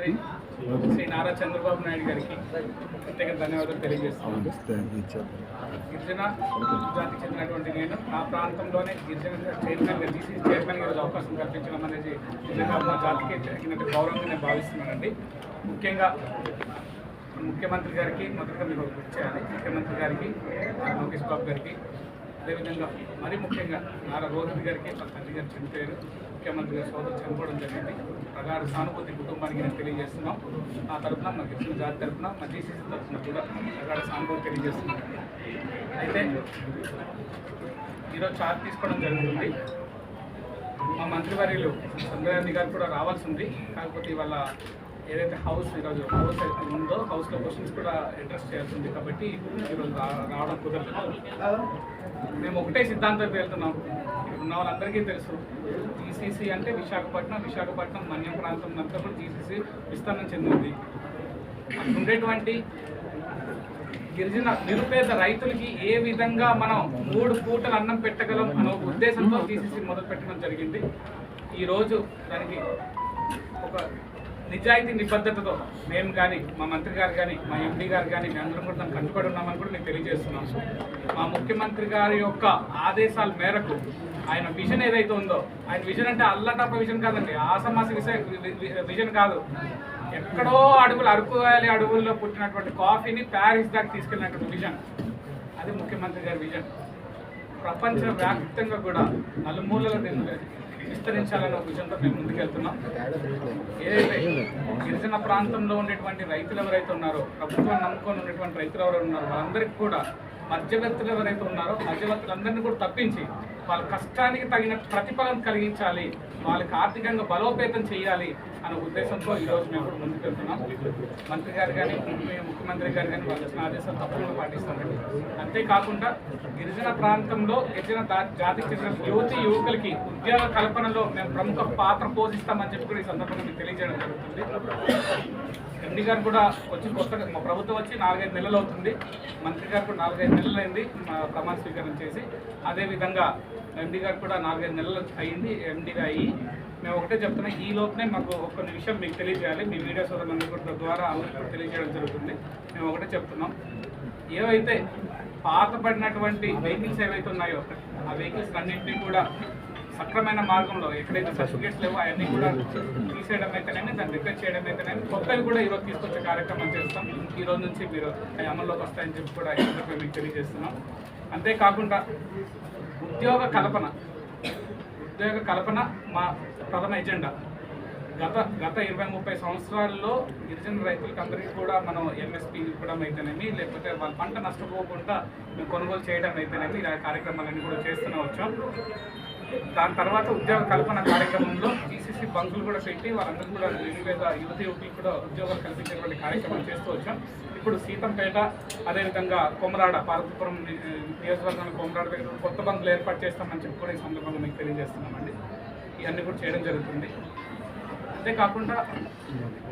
శ్రీ నారా చంద్రబాబు నాయుడు గారికి ప్రత్యేక ధన్యవాదాలు తెలియజేస్తున్నాను. గిరిజన జాతికి చెందినటువంటి నేను నా ప్రాంతంలోనే గిరిజన చైర్మన్ డీసీ చైర్మన్ గారి అవకాశం కల్పించడం అనేది నిజంగా మా జాతికి తగినట్టు గౌరవంగా నేను భావిస్తున్నానండి. ముఖ్యంగా ముఖ్యమంత్రి గారికి మొదటగా మీరు చేయాలి ముఖ్యమంత్రి గారికి లోకేష్ బాబు గారికి అదేవిధంగా మరీ ముఖ్యంగా నారా రోహిత్ గారికి మా తండ్రి గారు చనిపోయారు. ముఖ్యమంత్రి గారి సోదరు చనిపోవడం జరిగింది. ప్రగాఢ సానుభూతి కుటుంబానికి నేను తెలియజేస్తున్నాం. నా తరఫున మా గిరిజన జాతి తరఫున మా జీసీసీ తరఫున కూడా ప్రగాఢ సానుభూతి తెలియజేస్తున్నాం. అయితే ఈరోజు చార్జ్ తీసుకోవడం జరుగుతుంది. మా మంత్రివర్యులు చంద్రగాంధీ గారు కూడా రావాల్సి ఉంది. కాకపోతే ఇవాళ ఏదైతే హౌస్ ఈరోజు హౌస్ అయితే ఉందో హౌస్లో క్వశ్చన్స్ కూడా అడ్రస్ చేయాల్సింది. కాబట్టి ఈరోజు రా- రావడం కుదరదు మేము ఒకటే సిద్ధాంతం వెళ్తున్నాం. ఉన్న వాళ్ళందరికీ తెలుసు. జీసీసీ అంటే విశాఖపట్నం విశాఖపట్నం మన్యం ప్రాంతం అంతా కూడా జీసీసీ విస్తరణ చెందింది. అక్కడ ఉండేటువంటి గిరిజన నిరుపేద రైతులకి ఏ విధంగా మనం మూడు పూటలు అన్నం పెట్టగలం అనే ఉద్దేశంతో జీసీసీ మొదలు పెట్టడం జరిగింది. ఈరోజు దానికి ఒక నిజాయితీ నిబద్ధతతో మేము కానీ మా మంత్రి గారు కానీ మా ఎంపీ గారు కానీ అందరం కూడా దానికి కట్టుబడి ఉన్నామని కూడా నేను తెలియజేస్తున్నాం మా ముఖ్యమంత్రి గారి యొక్క ఆదేశాల మేరకు ఆయన విజన్ ఏదైతే ఉందో ఆయన విజన్ అంటే అల్లటప్ప విజన్ కాదండి ఆసమాస విషయ విజన్ కాదు. ఎక్కడో అడుగులు అరకు వ్యాలీ అడుగుల్లో పుట్టినటువంటి కాఫీని ప్యారిస్ దాకా తీసుకెళ్ళినటువంటి విజన్. అది ముఖ్యమంత్రి గారి విజన్. ప్రపంచ వ్యాప్తంగా కూడా నలుమూలల విస్తరించాలనే ఒక మేము ముందుకెళ్తున్నాం. ఏదైతే గిరిజన ప్రాంతంలో ఉండేటువంటి రైతులు ఎవరైతే ఉన్నారో ప్రభుత్వాన్ని నమ్ముకొని ఉన్నటువంటి రైతులు ఎవరైతే ఉన్నారో వాళ్ళందరికీ కూడా మధ్యవర్తులు ఎవరైతే ఉన్నారో మధ్యవర్తులందరినీ కూడా తప్పించి వాళ్ళ కష్టానికి తగిన ప్రతిఫలం కలిగించాలి. వాళ్ళకి ఆర్థికంగా బలోపేతం చేయాలి అనే ఉద్దేశంతో ఈరోజు మేము కూడా ముందుకు వెళ్తున్నాం. మంత్రి గారు కానీ ముఖ్యమంత్రి గారు కానీ వాళ్ళు వచ్చిన ఆదేశాలు తప్పకుండా పాటిస్తామండి. అంతేకాకుండా గిరిజన ప్రాంతంలో గిరిజన జాతికి చెందిన యువతి యువకులకి ఉద్యోగ కల్పనలో మేము ప్రముఖ పాత్ర పోషిస్తామని చెప్పి కూడా ఈ సందర్భంగా మీకు తెలియజేయడం జరుగుతుంది. ఎండి గారు కూడా వచ్చి కొత్తగా మా ప్రభుత్వం వచ్చి నాలుగైదు నెలలు అవుతుంది. మంత్రి గారు కూడా నాలుగైదు నెలలైంది మా ప్రమాణ స్వీకారం చేసి. అదేవిధంగా ఎండి గారు కూడా నాలుగైదు నెలలు అయింది ఎండిగా అయ్యి మేము ఒకటే చెప్తున్నాం ఈ లోపలే మాకు కొన్ని విషయం మీకు తెలియజేయాలి మీ మీడియా సోదరులందరూ ద్వారా అందరికీ తెలియజేయడం జరుగుతుంది. మేము ఒకటే చెప్తున్నాం. ఏవైతే పాతపడినటువంటి వెహికల్స్ ఏవైతే ఉన్నాయో ఆ వెహికల్స్ అన్నింటినీ కూడా సక్రమైన మార్గంలో ఎక్కడైతే సర్టిఫికేట్స్ లేవో అవన్నీ కూడా తీసేయడం అయితేనేమి దాన్ని రిపేర్ చేయడం అయితేనేమి కొత్తవి కూడా ఈరోజు తీసుకొచ్చే కార్యక్రమం చేస్తాం. ఈ రోజు నుంచి మీరు అవి అమల్లోకి వస్తాయని చెప్పి కూడా ఈ మీకు తెలియజేస్తున్నాం. అంతేకాకుండా ఉద్యోగ కల్పన. ఉద్యోగ కల్పన మా ప్రథమ ఎజెండా. గత గత ఇరవై ముప్పై సంవత్సరాల్లో గిరిజన రైతులకు అందరికీ కూడా మనం ఎంఎస్పీ ఇవ్వడం అయితేనేమి లేకపోతే వాళ్ళ పంట నష్టపోకుండా మేము కొనుగోలు చేయడం అయితేనేమి ఇలా కార్యక్రమాలన్నీ కూడా చేస్తూనే వచ్చాం. దాని తర్వాత ఉద్యోగ కల్పన కార్యక్రమంలో బంకులు కూడా పెట్టి వాళ్ళందరూ కూడా నిరుపేద యువత యువకులు కూడా ఉద్యోగాలు కల్పించేటువంటి కార్యక్రమం చేస్తూ వచ్చాం. ఇప్పుడు సీతంపేట అదేవిధంగా కొమరాడ పార్వతీపురం నియోజకవర్గంలో కొమరాడ దగ్గర కొత్త బంకులు ఏర్పాటు చేస్తామని చెప్పి కూడా ఈ సందర్భంగా మీకు తెలియజేస్తున్నామండి. ఇవన్నీ కూడా చేయడం జరుగుతుంది. అంతేకాకుండా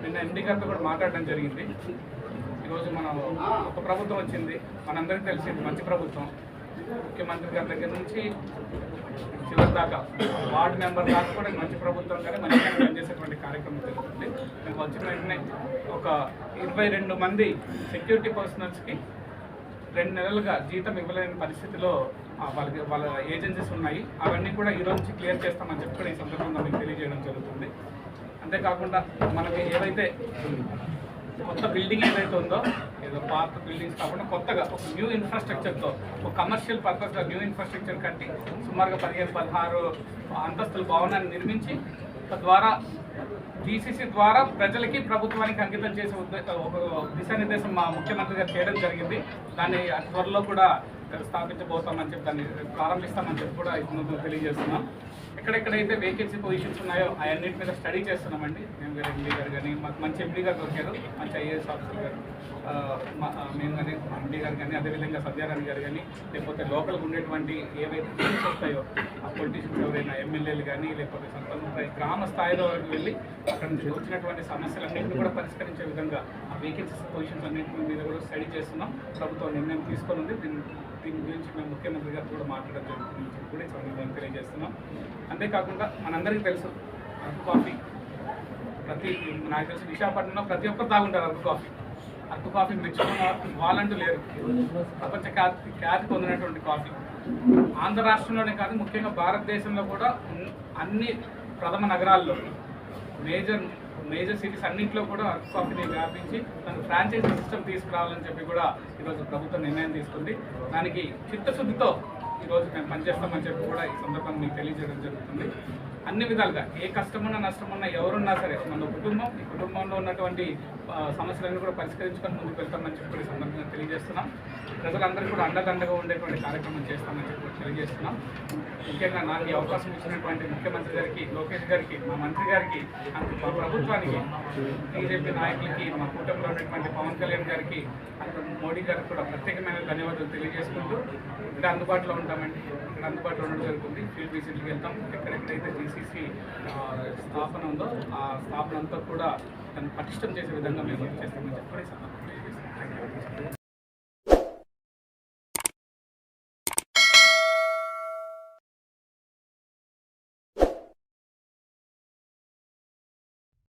నిన్న ఎండి గారితో కూడా మాట్లాడడం జరిగింది. ఈరోజు మనం ఒక ప్రభుత్వం వచ్చింది. మనందరికీ తెలిసింది మంచి ప్రభుత్వం. ముఖ్యమంత్రి గారి దగ్గర నుంచి చివరి దాకా వార్డు మెంబర్ దాకా కూడా మంచి ప్రభుత్వం కానీ మంచి పనిచేసేటువంటి కార్యక్రమం జరుగుతుంది. మేము వచ్చిన వెంటనే ఒక ఇరవై రెండు మంది సెక్యూరిటీ పర్సనల్స్కి రెండు నెలలుగా జీతం ఇవ్వలేని పరిస్థితిలో వాళ్ళకి వాళ్ళ ఏజెన్సీస్ ఉన్నాయి. అవన్నీ కూడా ఈ రోజు క్లియర్ చేస్తామని చెప్పి కూడా ఈ సందర్భంగా మీకు తెలియజేయడం జరుగుతుంది. అంతేకాకుండా మనకి ఏవైతే కొత్త బిల్డింగ్ ఏదైతే ఉందో ఏదో పాత బిల్డింగ్స్ కాకుండా కొత్తగా ఒక న్యూ ఇన్ఫ్రాస్ట్రక్చర్తో ఒక కమర్షియల్ పర్పస్లో న్యూ ఇన్ఫ్రాస్ట్రక్చర్ కట్టి సుమారుగా పదిహేను పదహారు అంతస్తుల భవనాన్ని నిర్మించి తద్వారా జీసీసీ ద్వారా ప్రజలకి ప్రభుత్వానికి అంకితం చేసే ఉద్దే ఒక దిశానిర్దేశం మా ముఖ్యమంత్రి గారు చేయడం జరిగింది. దాన్ని త్వరలో కూడా స్థాపించబోతామని చెప్పి దాన్ని ప్రారంభిస్తామని చెప్పి కూడా ఇప్పుడు తెలియజేస్తున్నాం. ఎక్కడెక్కడైతే వేకెన్సీ పొజిషన్స్ ఉన్నాయో అవన్నిటి మీద స్టడీ చేస్తున్నామండి. మేము గారు ఎంపీ గారు కానీ మాకు మంచి ఎంపీ గారు దొరికారు. మంచి ఐఏఎస్ ఆఫీసర్ గారు. మా- మేము కానీ ఎంపీ గారు కానీ అదేవిధంగా సత్యారాయణ గారు కానీ లేకపోతే లోకల్గా ఉండేటువంటి ఏవైతే టీమ్స్ వస్తాయో ఆ పొలిటీషియన్స్ ఎవరైనా ఎమ్మెల్యేలు కానీ లేకపోతే సొంత గ్రామ స్థాయిలో వెళ్ళి అక్కడ నుంచి వచ్చినటువంటి సమస్యలన్నింటినీ కూడా పరిష్కరించే విధంగా వేకెన్సీస్ పొజిషన్స్ అన్నింటి మీద కూడా స్టడీ చేస్తున్నాం. ప్రభుత్వం నిర్ణయం తీసుకొని ఉంది దీని దీని గురించి మేము ముఖ్యమంత్రి గారు కూడా మాట్లాడడం జరుగుతుంది చెప్పి కూడా ఈ సందర్భంగా తెలియజేస్తున్నాం. అంతేకాకుండా మనందరికీ తెలుసు అరకు కాఫీ ప్రతి నాకు తెలిసి విశాఖపట్నంలో ప్రతి ఒక్కరు తాగుంటారు అరకు కాఫీ. అరకు కాఫీ మెచ్చుకున్న వాళ్ళంటూ లేరు. ప్రపంచ ఖ్యాతి ఖ్యాతి పొందినటువంటి కాఫీ. ఆంధ్ర రాష్ట్రంలోనే కాదు ముఖ్యంగా భారతదేశంలో కూడా అన్ని ప్రథమ నగరాల్లో మేజర్ మేజర్ సిటీస్ అన్నింటిలో కూడా అర్క్ కాఫీని వ్యాపించి తను ఫ్రాంచైజీ సిస్టమ్ తీసుకురావాలని చెప్పి కూడా ఈరోజు ప్రభుత్వం నిర్ణయం తీసుకుంది. దానికి చిత్తశుద్ధితో ఈరోజు మేము పనిచేస్తామని చెప్పి కూడా ఈ సందర్భంగా మీకు తెలియజేయడం జరుగుతుంది. అన్ని విధాలుగా ఏ కష్టమున్నా నష్టమున్నా ఎవరున్నా సరే మన కుటుంబం ఈ కుటుంబంలో ఉన్నటువంటి సమస్యలన్నీ కూడా పరిష్కరించుకొని ముందుకు వెళ్తామని చెప్పి సందర్భంగా తెలియజేస్తున్నాం. ప్రజలందరికీ కూడా అండదండగా ఉండేటువంటి కార్యక్రమం చేస్తామని చెప్పి తెలియజేస్తున్నాం ముఖ్యంగా నాకు ఈ అవకాశం ఇచ్చినటువంటి ముఖ్యమంత్రి గారికి లోకేష్ గారికి మా మంత్రి గారికి మా ప్రభుత్వానికి బీజేపీ నాయకులకి మా కూటమిలో ఉన్నటువంటి పవన్ కళ్యాణ్ గారికి మోడీ గారికి కూడా ప్రత్యేకమైన ధన్యవాదాలు తెలియజేసుకుంటూ ఇక్కడ అందుబాటులో ఉంటామండి. ఇక్కడ అందుబాటులో ఉండడం జరుగుతుంది. ఫీల్డ్ విజిట్కి వెళ్తాం. ఎక్కడెక్కడైతే జీసీసీ స్థాపన ఉందో ఆ స్థాపన అంతా కూడా దాన్ని పటిష్టం చేసే విధంగా మేము చేస్తామని చెప్పి